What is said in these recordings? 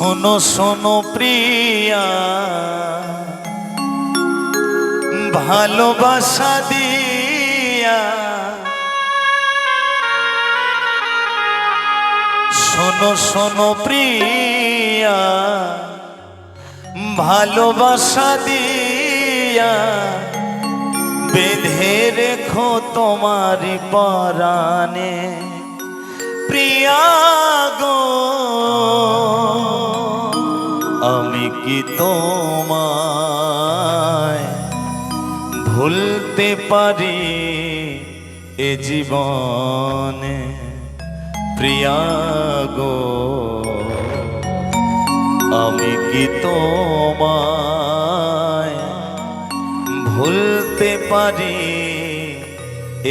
শোনো শোনো প্রিয়া। ভালোবাসা দিয়া। শোনো শোনো প্রিয়া। ভালোবাসা দিয়া। বেঁধে রেখো তোমারি পরাণে। প্রিয়া গো, আমি কি তোমায় ভুলতে পারি এ জীবনে? প্রিয়া গো, আমি কি তোমায় ভুলতে পারি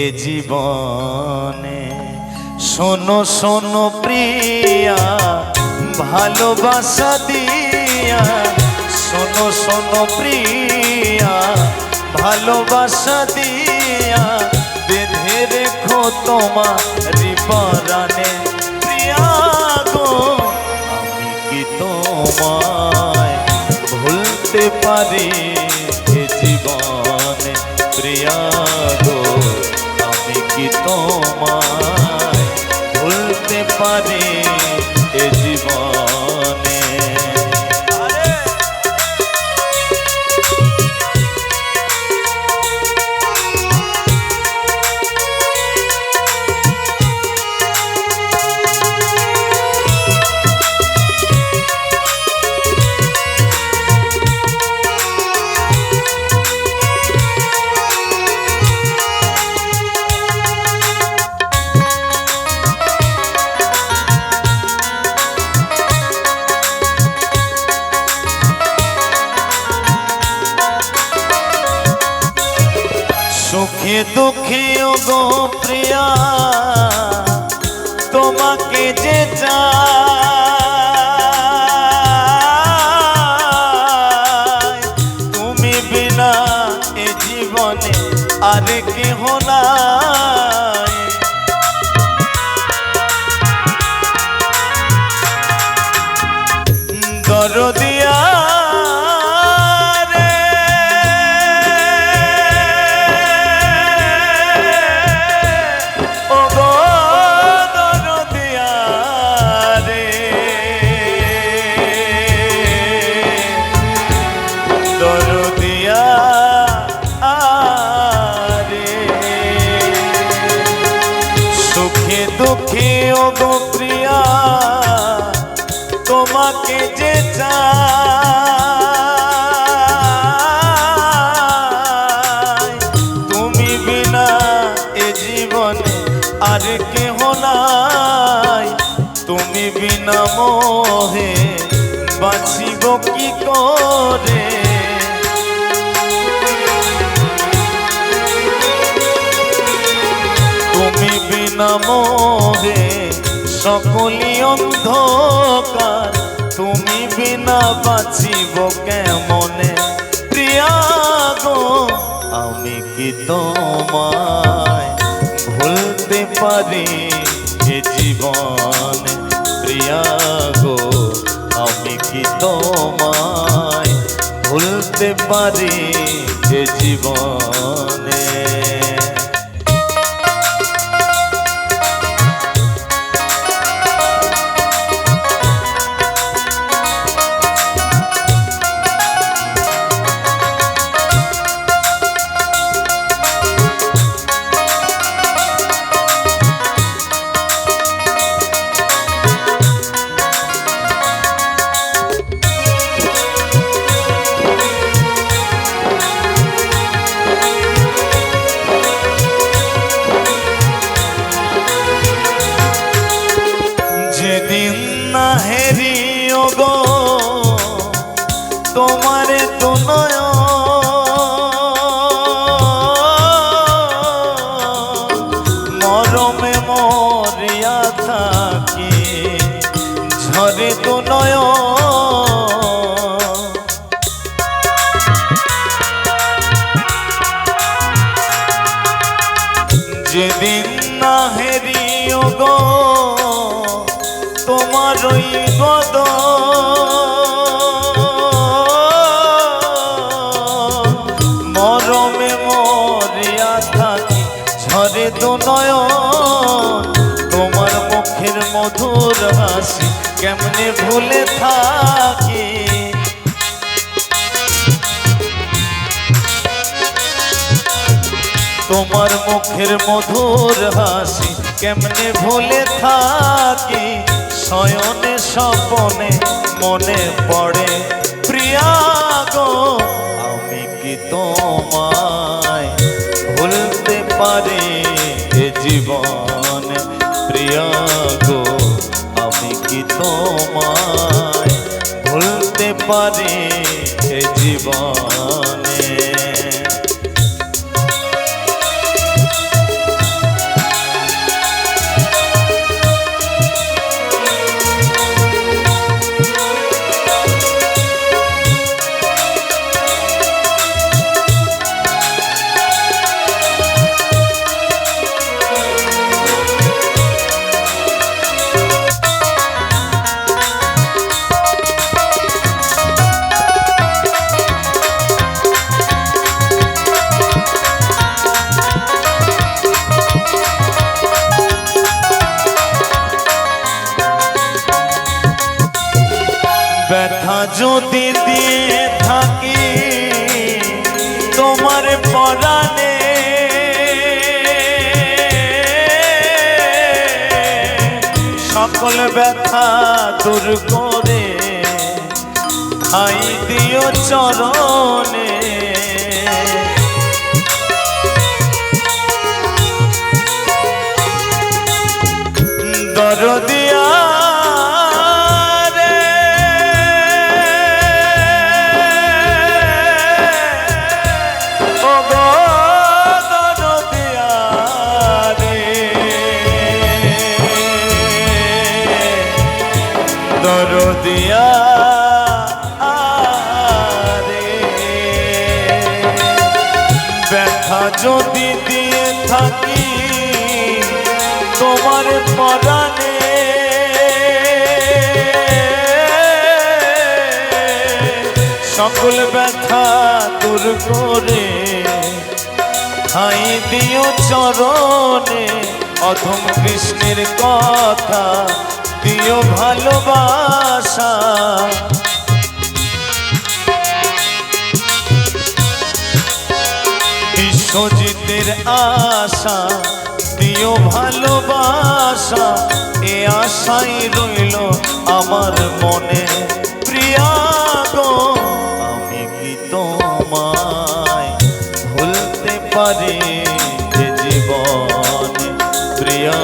এ জীবনে? শোনো শোনো প্রিয়া, ভালোবাসা দিয়া। শোনো শোনো প্রিয়া, ভালোবাসা দিয়া। বেঁধে রেখো তোমার পরাণে প্রিয়া গো, আমি কি তোমায় ভুলতে পারি জীবনে? প্রিয়া ভুলতে সুখে দুঃখে গো প্রিয়া তোমাকে যে চাই তুমি বিনা এ জীবনে আর কেহ নাই। সুখে দুঃখে ও তোমাকে যে চাই। তুমি বিনা এ জীবনে আর কেহ নাই। তুমি বিনা মোহে বাঁচিব কি করে? মোহে সকলি অন্ধকার। তুমি বিনা বাঁচিব কেমনে? প্রিয়া আমি কি তোমায় ভুলতে পারি এ জীবনে? প্রিয়া গো, আমি কি তোমায় ভুলতে পারি এ জীবনে? মরমে মরিয়া থাকি ঝরে তো নয় যেদিন না হেরিও গো তোমার ওই গদ ভুলে থাকি? তোমার মুখের মধুর হাসি কেমনে ভুলে থাকি? শয়নে স্বপনে মনে পড়ে পারি এ জীবনে যদি দিয়ে থাকি তোমার পরাণে। সকল ব্যথা দূর করে খাই দিও চরণে। ব্যথা যদি দিয়ে থাকি তোমার পরাণে। সকল ব্যথা দূর করে খাই দিও চরণে। অধম কৃষ্ণের কথা দিও ভালোবাসা। বিশ্বজিতের আশা, দিও ভালোবাসা। এ আশাই রইল আমার মনে। প্রিয়া আমি কি তোমায় ভুলতে পারি এ জীবন? প্রিয়া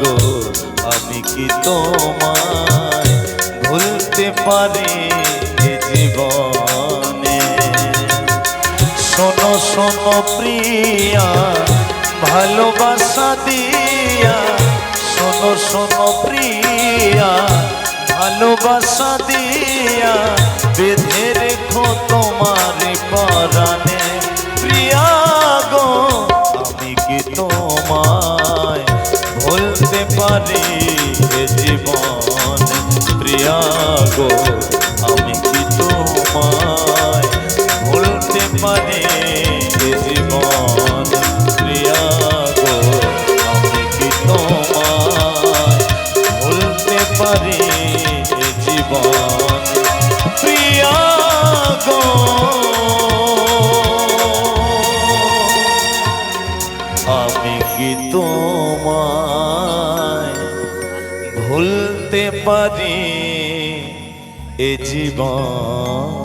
গো। আমি কি তোমায় ভুলতে পারি জীবনে? শোনো শোনো প্রিয়া, ভালোবাসা দিয়া। শোনো শোনো প্রিয়া, ভালোবাসা দিয়া। বেঁধে রেখো তোমার পরাণে এ জীবন প্রিয়া গো। পারি এ জীবন।